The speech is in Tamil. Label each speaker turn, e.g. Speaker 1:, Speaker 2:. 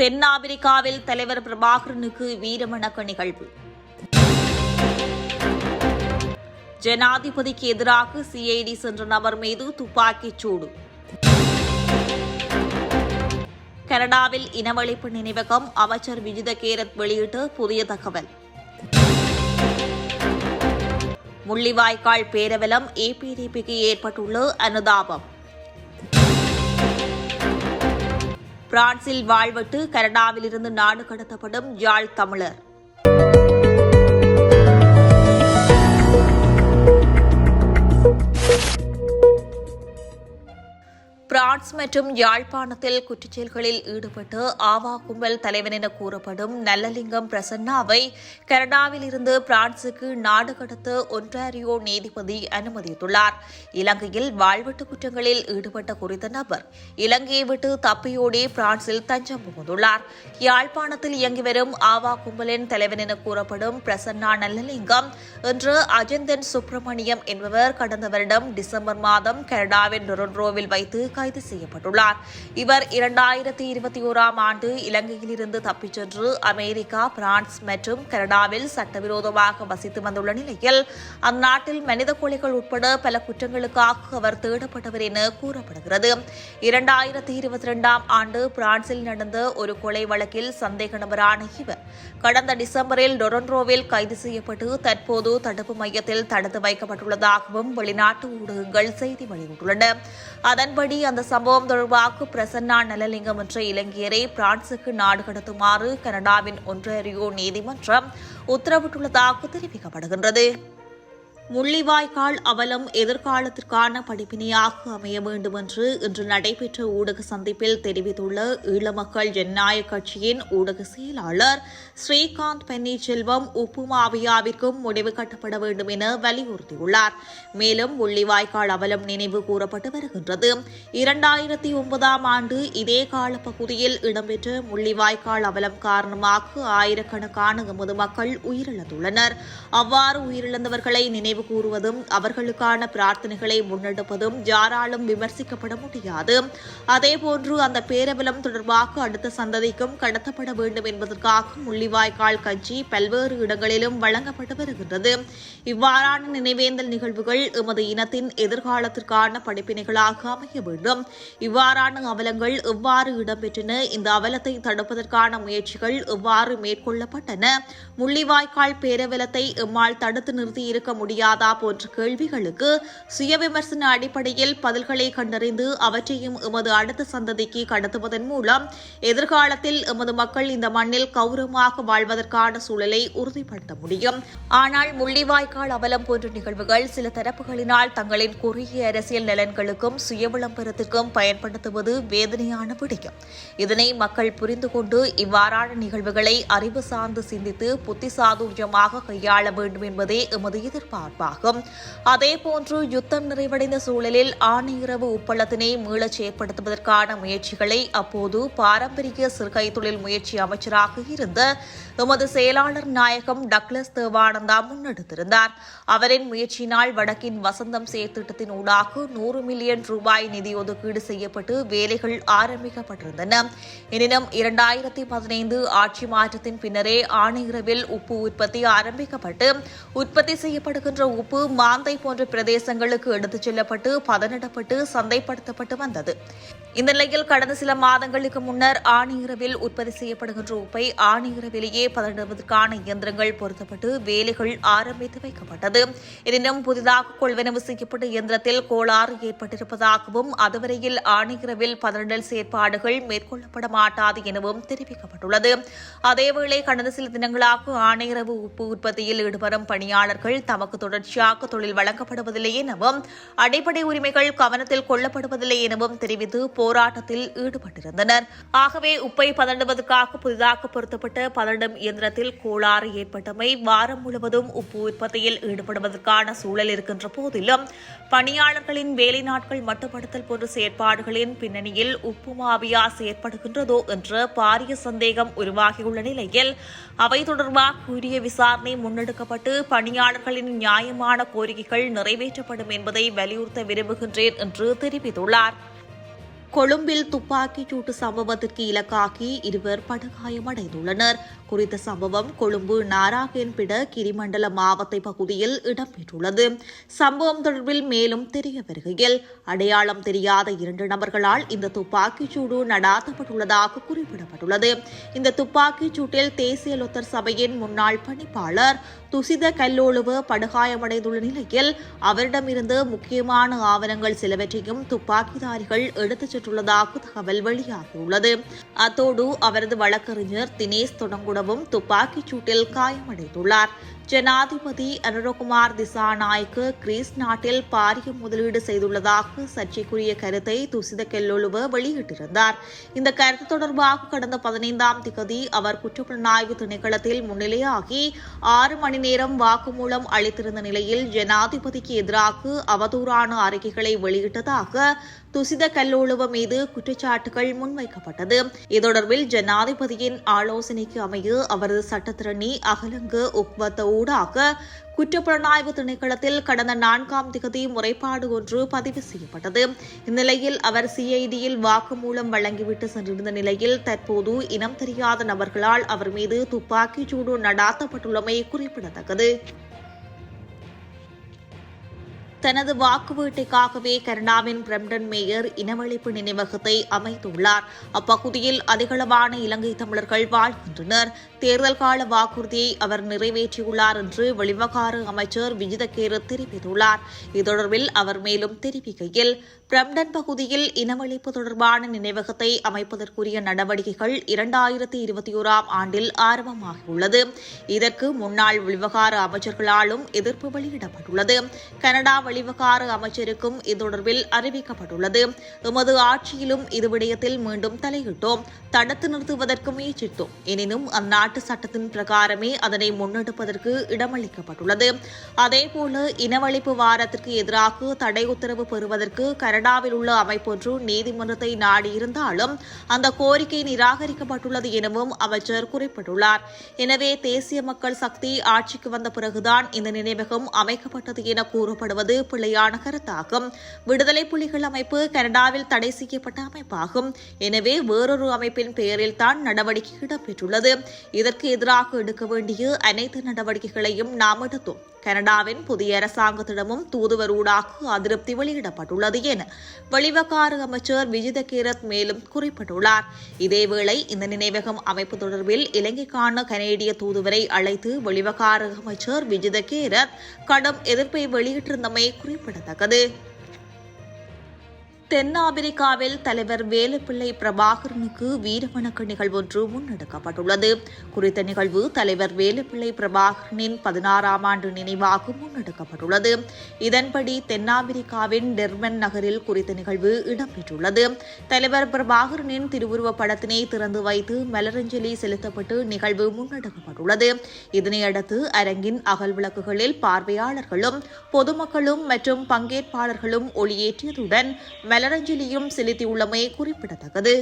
Speaker 1: தென்னாப்பிரிக்காவில் தலைவர் பிரபாகரனுக்கு வீரமணக்க நிகழ்வு ஜனாதிபதிக்கு எதிராக சிஐடி சென்ற நபர் மீது துப்பாக்கிச் சூடு கனடாவில் இனவழிப்பு நினைவகம் அமைச்சர் விஜித கேரத் வெளியிட்டு புதிய தகவல் முள்ளிவாய்க்கால் பேரவலம் ஏபிடிபிக்கு ஏற்பட்டுள்ள அனுதாபம் பிரான்சில் வாழ்வட்டு கனடாவிலிருந்து நாடு கடத்தப்படும் யாழ் தமிழர் பிரான்ஸ் மற்றும் யாழ்ப்பாணத்தில் குற்றச்செயல்களில் ஈடுபட்டு ஆவா கும்பல் தலைவன் என கூறப்படும் நல்லலிங்கம் பிரசன்னாவை கனடாவில் இருந்து பிரான்சுக்கு நாடு கடத்த ஒன்றாரியோ நீதிபதி அனுமதித்துள்ளார் இலங்கையில் வாழ்வெட்டு குற்றங்களில் ஈடுபட்ட குறித்த நபர் இலங்கையை விட்டு தப்பியோடி பிரான்சில் தஞ்சம் புகுந்துள்ளார் யாழ்ப்பாணத்தில் இயங்கி வரும் ஆவா கும்பலின் தலைவன் என கூறப்படும் பிரசன்னா நல்லலிங்கம் என்று அஜந்தன் சுப்பிரமணியம் என்பவர் கடந்த வருடம் டிசம்பர் மாதம் கனடாவின் டொரண்டோவில் வைத்து கைது செய்யப்பட்டுள்ளார் இவர் இரண்டாயிரத்தி இருபத்தி ஓராம் ஆண்டு இலங்கையிலிருந்து தப்பிச் சென்று அமெரிக்கா பிரான்ஸ் மற்றும் கனடாவில் சட்டவிரோதமாக வசித்து வந்துள்ள நிலையில் அந்நாட்டில் மனித கொலைகள் உட்பட பல குற்றங்களுக்காக அவர் தேடப்பட்டவர் என கூறப்படுகிறது இரண்டாயிரத்தி இருபத்தி இரண்டாம் ஆண்டு பிரான்சில் நடந்த ஒரு கொலை வழக்கில் சந்தேக நபரான இவர் கடந்த டிசம்பரில் டொரண்டோவில் கைது செய்யப்பட்டு தற்போது தடுப்பு மையத்தில் தடுத்து வைக்கப்பட்டுள்ளதாகவும் வெளிநாட்டு ஊடகங்கள் செய்தி வெளியிட்டுள்ளன அதன்படி அந்த சம்பவம் தொடர்பாக பிரசன்னா நலலிங்கம் என்ற இலங்கையரை பிரான்சுக்கு நாடு கடத்துமாறு கனடாவின் ஒன்றாரியோ நீதிமன்றம் உத்தரவிட்டுள்ளதாக தெரிவிக்கப்படுகின்றது முள்ளிவாய்க்கால் அவலம் எதிர்காலத்திற்கான படிப்பினையாக அமைய வேண்டும் என்று இன்று நடைபெற்ற ஊடக சந்திப்பில் தெரிவித்துள்ள ஈழமக்கள் ஜனநாயக கட்சியின் ஊடக செயலாளர் ஸ்ரீகாந்த் பன்னீர்செல்வம் உப்பு மாவியாவிற்கும் முடிவு கட்டப்பட வேண்டும் என வலியுறுத்தியுள்ளார் மேலும் முள்ளிவாய்க்கால் அவலம் நினைவு கூறப்பட்டு வருகின்றது இரண்டாயிரத்தி ஒன்பதாம் ஆண்டு இதே கால பகுதியில் இடம்பெற்ற முள்ளிவாய்க்கால் அவலம் காரணமாக ஆயிரக்கணக்கான எமது மக்கள் உயிரிழந்துள்ளனர் அவ்வாறு உயிரிழந்தவர்களை நினைவு நினைவு கூறுவதும் அவர்களுக்கான பிரார்த்தனைகளை முன்னெடுப்பதும் யாராலும் விமர்சிக்கப்பட முடியாது அதேபோன்று அந்த பேரபலம் தொடர்பாக அடுத்த சந்ததிக்கும் கடத்தப்பட வேண்டும் என்பதற்காக முள்ளிவாய்க்கால் கட்சி பல்வேறு இடங்களிலும் வழங்கப்பட்டு வருகின்றது இவ்வாறான நினைவேந்தல் நிகழ்வுகள் எமது இனத்தின் எதிர்காலத்திற்கான படிப்பினைகளாக அமைய வேண்டும் இவ்வாறான அவலங்கள் எவ்வாறு இடம்பெற்றன இந்த அவலத்தை தடுப்பதற்கான முயற்சிகள் எவ்வாறு மேற்கொள்ளப்பட்டன முள்ளிவாய்க்கால் பேரவலத்தை எம்மால் தடுத்து நிறுத்தி இருக்க முடியாது முடியாதா போன்ற கேள்விகளுக்கு சுயவிமர்சன அடிப்படையில் பதில்களை கண்டறிந்து அவற்றையும் எமது அடுத்த சந்ததிக்கு கடத்துவதன் மூலம் எதிர்காலத்தில் எமது மக்கள் இந்த மண்ணில் கௌரவமாக வாழ்வதற்கான சூழலை உறுதிப்படுத்த முடியும் ஆனால் முள்ளிவாய்க்கால் அவலம் போன்ற நிகழ்வுகள் சில தரப்புகளினால் தங்களின் குறுகிய அரசியல் நலன்களுக்கும் சுய விளம்பரத்துக்கும் பயன்படுத்துவது வேதனையான விடயம் இதனை மக்கள் புரிந்து கொண்டு இவ்வாறான நிகழ்வுகளை அறிவு சார்ந்து சிந்தித்து புத்தி சாதுரியமாக கையாள வேண்டும் என்பதே எமது எதிர்பார்ப்பு குறிப்பாகும் அதேபோன்று யுத்தம் நிறைவடைந்த சூழலில் ஆணையரவு உப்பளத்தினை மீளச் ஏற்படுத்துவதற்கான முயற்சிகளை அப்போது பாரம்பரிய சிறுகை தொழில் முயற்சி அமைச்சராக இருந்த எமது செயலாளர் நாயகம் டக்ளஸ் தேவானந்தா முன்னெடுத்திருந்தார் அவரின் முயற்சியினால் வடக்கின் வசந்தம் செயற்திட்டத்தின் ஊடாக நூறு மில்லியன் ரூபாய் நிதி ஒதுக்கீடு செய்யப்பட்டு வேலைகள் ஆரம்பிக்கப்பட்டிருந்தன எனினும் இரண்டாயிரத்தி பதினைந்து ஆட்சி மாற்றத்தின் பின்னரே ஆணையரவில் உப்பு உற்பத்தி ஆரம்பிக்கப்பட்டு உற்பத்தி செய்யப்படுகின்ற போன்ற உப்பு மாந்தை போன்ற பிரதேசங்களுக்கு எடுத்துச் செல்லப்பட்டு பதனிடப்பட்டு சந்தைப்படுத்தப்பட்டு வந்தது இந்த நிலையில் கடந்த சில மாதங்களுக்கு முன்னர் ஆணையரவில் உற்பத்தி செய்யப்படுகின்ற உப்பை ஆணையரவிலேயே பதனிடுவதற்கான இயந்திரங்கள் பொருத்தப்பட்டு வேலைகள் ஆரம்பித்து வைக்கப்பட்டது எனினும் புதிதாக கொள்வனவு செய்யப்பட்ட இயந்திரத்தில் கோளாறு ஏற்பட்டிருப்பதாகவும் அதுவரையில் ஆணையரவில் பதனிடல் செயற்பாடுகள் மேற்கொள்ளப்பட மாட்டாது எனவும் தெரிவிக்கப்பட்டுள்ளது அதேவேளை கடந்த சில தினங்களாக ஆணையரவு உப்பு உற்பத்தியில் ஈடுபடும் பணியாளர்கள் தமக்கு தொடர் தொடர்ச்சியாக தொழில் வழங்கப்படுவதில்லை எனவும் அடிப்படை உரிமைகள் கவனத்தில் கொள்ளப்படுவதில்லை எனவும் தெரிவித்து போராட்டத்தில் ஈடுபட்டிருந்தனர் ஆகவே உப்பை பதண்டுவதற்காக புதிதாக பொருத்தப்பட்ட பதண்டும் இயந்திரத்தில் கோளாறு ஏற்பட்டமை வாரம் முழுவதும் உப்பு உற்பத்தியில் ஈடுபடுவதற்கான சூழல் இருக்கின்ற போதிலும் பணியாளர்களின் வேலை நாட்கள் மட்டுப்படுத்தல் போன்ற செயற்பாடுகளின் பின்னணியில் உப்பு மாவியா செயற்படுகின்றதோ என்று பாரிய சந்தேகம் உருவாகியுள்ள நிலையில் அவை தொடர்பாக கூறிய விசாரணை முன்னெடுக்கப்பட்டு பணியாளர்களின் நியாய நியாயமான கோரிக்கைகள் நிறைவேற்றப்படும் என்பதை வலியுறுத்த விரும்புகின்றேன் என்று தெரிவித்துள்ளார் கொழும்பில் துப்பாக்கிச் சூட்டு சம்பவத்திற்கு இலக்காகி இருவர் படுகாயமடைந்துள்ளனர் குறித்த சம்பவம் கொழும்பு பிட கிரிமண்டல மாவட்ட பகுதியில் இடம்பெற்றுள்ளது சம்பவம் தொடர்பில் மேலும் தெரிய வருகையில் அடையாளம் தெரியாத இரண்டு நபர்களால் இந்த துப்பாக்கிச்சூடு நடாத்தப்பட்டுள்ளதாக குறிப்பிடப்பட்டுள்ளது இந்த துப்பாக்கிச் சூட்டில் தேசிய லொத்தர் சபையின் முன்னாள் பணிப்பாளர் துசித கல்லோழுவு படுகாயமடைந்துள்ள நிலையில் அவரிடமிருந்து முக்கியமான ஆவணங்கள் சிலவற்றையும் துப்பாக்கிதாரிகள் எடுத்துச் சென்றுள்ளதாக தகவல் வெளியாகியுள்ளது அத்தோடு அவரது வழக்கறிஞர் தினேஷ் தொடங்கு உணவும் துப்பாக்கிச் சூட்டில் காயமடைந்துள்ளார் ஜனாதிபதி அனுரகுமார் திசாநாயக்கு கிரீஸ் நாட்டில் பாரிய முதலீடு செய்துள்ளதாக சர்ச்சைக்குரிய கருத்தை துசித கெல்லொழுவ வெளியிட்டிருந்தார் இந்த கருத்து தொடர்பாக கடந்த பதினைந்தாம் திகதி அவர் குற்றப்புலனாய்வு திணைக்களத்தில் முன்னிலையாகி ஆறு மணி நேரம் வாக்குமூலம் அளித்திருந்த நிலையில் ஜனாதிபதிக்கு எதிராக அவதூறான அறிக்கைகளை வெளியிட்டதாக துசித கல்லூழுவ மீது குற்றச்சாட்டுகள் முன்வைக்கப்பட்டது இது தொடர்பில் ஜனாதிபதியின் ஆலோசனைக்கு அமைய அவரது சட்டத்திரணி அகலங்கு உக்வத்தவு ஊடாக குற்றப்புலனாய்வு திணைக்களத்தில் கடந்த நான்காம் திகதி முறைப்பாடு ஒன்று பதிவு செய்யப்பட்டது இந்நிலையில் அவர் சிஐடியில் வாக்குமூலம் வழங்கிவிட்டு சென்றிருந்த நிலையில் தற்போது இனம் தெரியாத நபர்களால் அவர் மீது துப்பாக்கிச் சூடு நடாத்தப்பட்டுள்ளமை குறிப்பிடத்தக்கது தனது வாக்கு வீட்டைக்காகவே கனடாவின் பிரம்டன் மேயர் இனவழிப்பு நினைவகத்தை அமைத்துள்ளார் அப்பகுதியில் அதிகளவான இலங்கை தமிழர்கள் வாழ்கின்றனர் தேர்தல் கால வாக்குறுதியை அவர் நிறைவேற்றியுள்ளார் என்று வெளிவகார அமைச்சர் விஜித கேர தெரிவித்துள்ளார் இது தொடர்பில் அவர் மேலும் தெரிவிக்கையில் பிரம்டன் பகுதியில் இனவழிப்பு தொடர்பான நினைவகத்தை அமைப்பதற்குரிய நடவடிக்கைகள் இரண்டாயிரத்தி இருபத்தி ஓராம் ஆண்டில் ஆரம்பமாகியுள்ளது இதற்கு முன்னாள் வெளிவகார அமைச்சர்களாலும் எதிர்ப்பு வெளியிடப்பட்டுள்ளது கனடா வெளிவகார அமைச்சருக்கும் இது தொடர்பில் அறிவிக்கப்பட்டுள்ளது எமது ஆட்சியிலும் இது விடயத்தில் மீண்டும் தலையிட்டோம் தடுத்து நிறுத்துவதற்கு முயற்சித்தோம் எனினும் அந்நாட்டு நாட்டு சட்டத்தின் பிரகாரமே அதனை முன்னெடுப்பதற்கு இடமளிக்கப்பட்டுள்ளது அதேபோல இனவழிப்பு வாரத்திற்கு எதிராக தடை உத்தரவு பெறுவதற்கு கனடாவில் உள்ள அமைப்பொன்று நீதிமன்றத்தை நாடியிருந்தாலும் அந்த கோரிக்கை நிராகரிக்கப்பட்டுள்ளது எனவும் அமைச்சர் குறிப்பிட்டுள்ளார் எனவே தேசிய மக்கள் சக்தி ஆட்சிக்கு வந்த பிறகுதான் இந்த நினைவகம் அமைக்கப்பட்டது என கூறப்படுவது பிள்ளையான கருத்தாகும் விடுதலை புலிகள் அமைப்பு கனடாவில் தடை செய்யப்பட்ட அமைப்பாகும் எனவே வேறொரு அமைப்பின் பெயரில் தான் நடவடிக்கை இடம்பெற்றுள்ளது இதற்கு எதிராக எடுக்க வேண்டிய அனைத்து நடவடிக்கைகளையும் நாம் எடுத்தோம் கனடாவின் புதிய அரசாங்கத்திடமும் தூதுவர் ஊடாக அதிருப்தி வெளியிடப்பட்டுள்ளது என வெளிவகார அமைச்சர் விஜித கீரத் மேலும் குறிப்பிட்டுள்ளார் இதேவேளை இந்த நினைவகம் அமைப்பு தொடர்பில் இலங்கைக்கான கனேடிய தூதுவரை அழைத்து வெளிவகார அமைச்சர் விஜித கீரத் கடும் எதிர்ப்பை வெளியிட்டிருந்தமை குறிப்பிடத்தக்கது தென்னாப்பிரிக்காவில் தலைவர் வேலுப்பிள்ளை பிரபாகரனுக்கு வீரவணக்க நிகழ்வு ஒன்று முன்னெடுக்கப்பட்டுள்ளது குறித்த நிகழ்வு தலைவர் வேலுப்பிள்ளை பிரபாகரனின் பதினாறாம் ஆண்டு நினைவாக முன்னெடுக்கப்பட்டுள்ளது இதன்படி தென்னாப்பிரிக்காவின் டெர்மன் நகரில் குறித்த நிகழ்வு இடம்பெற்றுள்ளது தலைவர் பிரபாகரனின் திருவுருவப் படத்தினை திறந்து வைத்து மலரஞ்சலி செலுத்தப்பட்டு நிகழ்வு முன்னெடுக்கப்பட்டுள்ளது இதனையடுத்து அரங்கின் அகல் விளக்குகளில் பார்வையாளர்களும் பொதுமக்களும் மற்றும் பங்கேற்பாளர்களும் ஒளியேற்றியதுடன் மலரஞ்சலியும் செலுத்தியுள்ளமை குறிப்பிடத்தக்கது